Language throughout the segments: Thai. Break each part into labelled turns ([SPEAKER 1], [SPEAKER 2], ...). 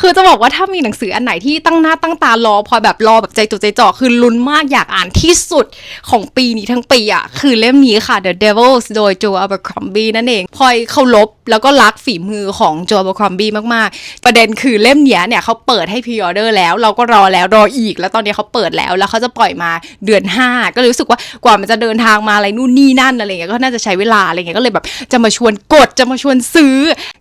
[SPEAKER 1] คือจะบอกว่าถ้ามีหนังสืออันไหนที่ตั้งหน้าตั้งตารอพอแบบรอแบบใจจดใจจ่อคือลุ้นมากอยากอ่านที่สุดของปีนี้ทั้งปีอะคือเล่มนี้ค่ะ The Devils โดย Joe Abercrombie นั่นเองพลอยเคารพแล้วก็รักฝีมือของ Joe Abercrombie มากๆ ประเด็นคือเล่มเนี้ยเนี่ยเขาเปิดให้พ r ออเดอร์แล้ว เราก็รอแล้วรออีก แล้วตอนนี้เขาเปิดแล้วแล้วเขาจะปล่อยมาเดือน 5 ก็เลยรู้สึกว่ากว่ามันจะเดินทางมาอะไรนู่นนี่นั่นอะไรเงี้ยก็น่าจะใช้เวลาอะไรเงี้ยก็เลยแบบจะมาชวนกดจะมาชวนซื้อ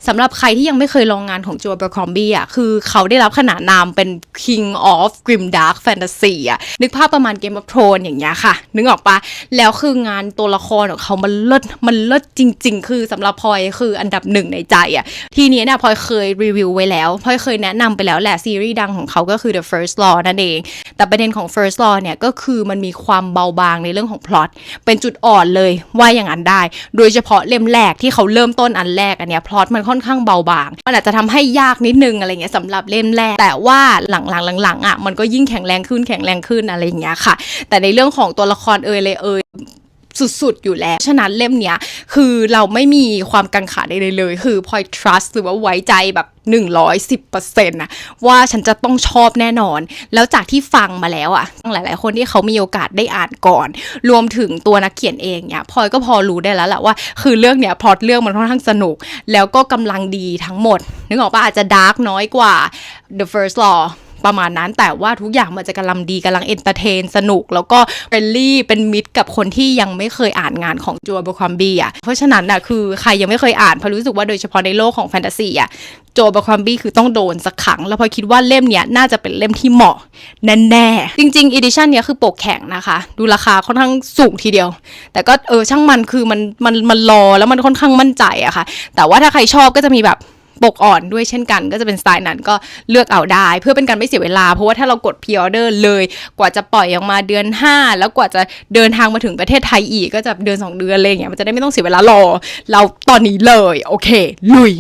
[SPEAKER 1] สำหรับใครที่ยังไม่เคยลองงานของ Joe Abercrombie อะคือเขาได้รับขนานนามเป็น King of Grim Dark Fantasy อะนึกภาพประมาณ Game of Thrones อย่างเงี้ยค่ะ นึกออกปะแล้วคืองานตัวละครของเขามันเลิศมันเลิศจริง ๆ คือสำหรับพลอยคืออันดับหนึ่งในใจอะทีนี้เนี่ยพลอยเคยรีวิวไว้แล้วพลอยเคยแนะนำไปแล้วแหละซีรีส์ดังของเขาก็คือ The First Law นั่นเอง แต่ประเด็นของ First Law เนี่ยก็คือมันมีความเบาบางในเรื่องของพล็อตเป็นจุดอ่อนเลยว่าอย่างนั้นได้ โดยเฉพาะเล่มแรกที่เขาเริ่มต้นอันแรกอันเนี้ยพล็อตมันค่อนข้างเบาบาง มันอาจจะทำให้ยากนิดนึงอะไรเงี้ยสำหรับเล่มแรก แต่ว่าหลังๆหลังๆอะมันก็ยิ่งแข็งแรงขึ้นแข็งแรงขึ้นอะไรอย่างเงี้ยค่ะ แต่ในเรื่องของตัวละครเอยเลยเอย สุดๆ อยู่แล้ว ฉะนั้นเล่มเนี้ยคือเราไม่มีความกังขาใดๆเลย คือพลอย trust หรือว่าไว้ใจแบบ110%นะว่าฉันจะต้องชอบแน่นอน แล้วจากที่ฟังมาแล้วอะหลาย ๆ คนที่เขามีโอกาสได้อ่านก่อน รวมถึงตัวนักเขียนเองเนี่ยพลอยก็พอรู้ได้แล้วแหละว่า คือเรื่องเนี้ยพล็อตเรื่องมันค่อนข้างสนุก แล้วก็กำลังดีทั้งหมด นึกออกปะอาจจะดาร์กน้อยกว่า The First Law ประมาณนั้นแต่ว่าทุกอย่างมันจะกำลังดีกำลังเอนเตอร์เทน สนุก แล้วก็เฟรนลี่เป็นมิตรกับคนที่ยังไม่เคยอ่านงานของจูบคอมบีอะเพราะฉะนั้นน่ะคือใครยังไม่เคยอ่านเพราะรู้สึกว่าโดยเฉพาะในโลกของแฟนตาซีอะโจบคอมบี้คือต้องโดนสักครั้งแล้วพอคิดว่าเล่มเนี้ยน่าจะเป็นเล่มที่เหมาะแน่ๆจริงๆอีดิชันเนี้ยคือปกแข็งนะคะ ดูราคาค่อนข้างสูงทีเดียว แต่ก็เออช่างมันคือมันมันมันรอแล้วมันค่อนข้างมั่นใจอะค่ะ แต่ว่าถ้าใครชอบก็จะมีแบบ ปกอ่อนด้วยเช่นกัน ก็จะเป็นสไตล์นั้นก็เลือกเอาได้ เพื่อเป็นการไม่เสียเวลา เพราะว่าถ้าเรากดพิออเดอร์เลย กว่าจะปล่อยออกมาเดือน 5 แล้วกว่าจะเดินทางมาถึงประเทศไทยอีกก็จะเดือน 2 เดือนอะไรอย่างเงี้ยมันจะได้ไม่ต้องเสียเวลารอ เราตอนนี้เลย โอเค ลุย